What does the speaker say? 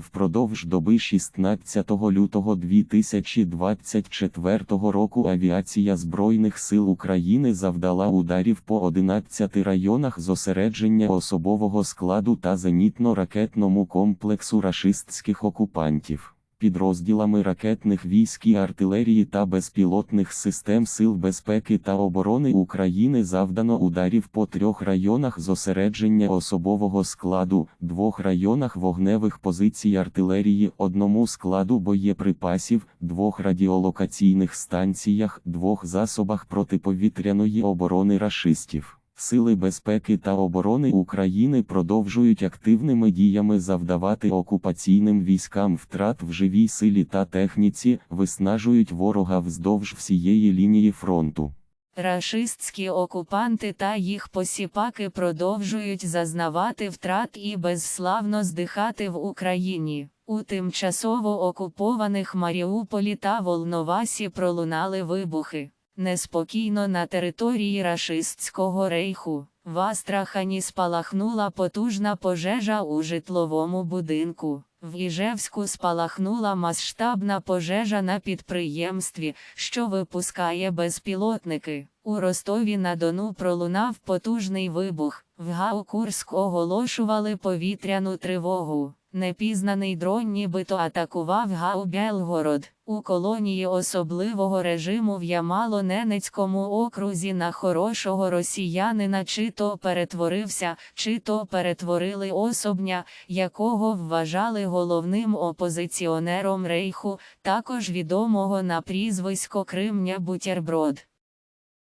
Впродовж доби 16 лютого 2024 року авіація Збройних сил України завдала ударів по 11 районах зосередження особового складу та зенітно-ракетному комплексу рашистських окупантів. Підрозділами ракетних військ і артилерії та безпілотних систем Сил безпеки та оборони України завдано ударів по трьох районах зосередження особового складу, двох районах вогневих позицій артилерії, одному складу боєприпасів, двох радіолокаційних станціях, двох засобах протиповітряної оборони рашистів. Сили безпеки та оборони України продовжують активними діями завдавати окупаційним військам втрат в живій силі та техніці, виснажують ворога вздовж всієї лінії фронту. Рашистські окупанти та їх посіпаки продовжують зазнавати втрат і безславно здихати в Україні. У тимчасово окупованих Маріуполі та Волновасі пролунали вибухи. Неспокійно на території рашистського рейху. В Астрахані спалахнула потужна пожежа у житловому будинку. В Іжевську спалахнула масштабна пожежа на підприємстві, що випускає безпілотники. У Ростові на Дону пролунав потужний вибух. В ГАУ Курськ оголошували повітряну тривогу. Непізнаний дрон нібито атакував ГАУ Белгород. У колонії особливого режиму в Ямало-Ненецькому окрузі на хорошого росіянина чи то перетворився, чи то перетворили особня, якого вважали головним опозиціонером рейху, також відомого на прізвисько Кримня Бутерброд.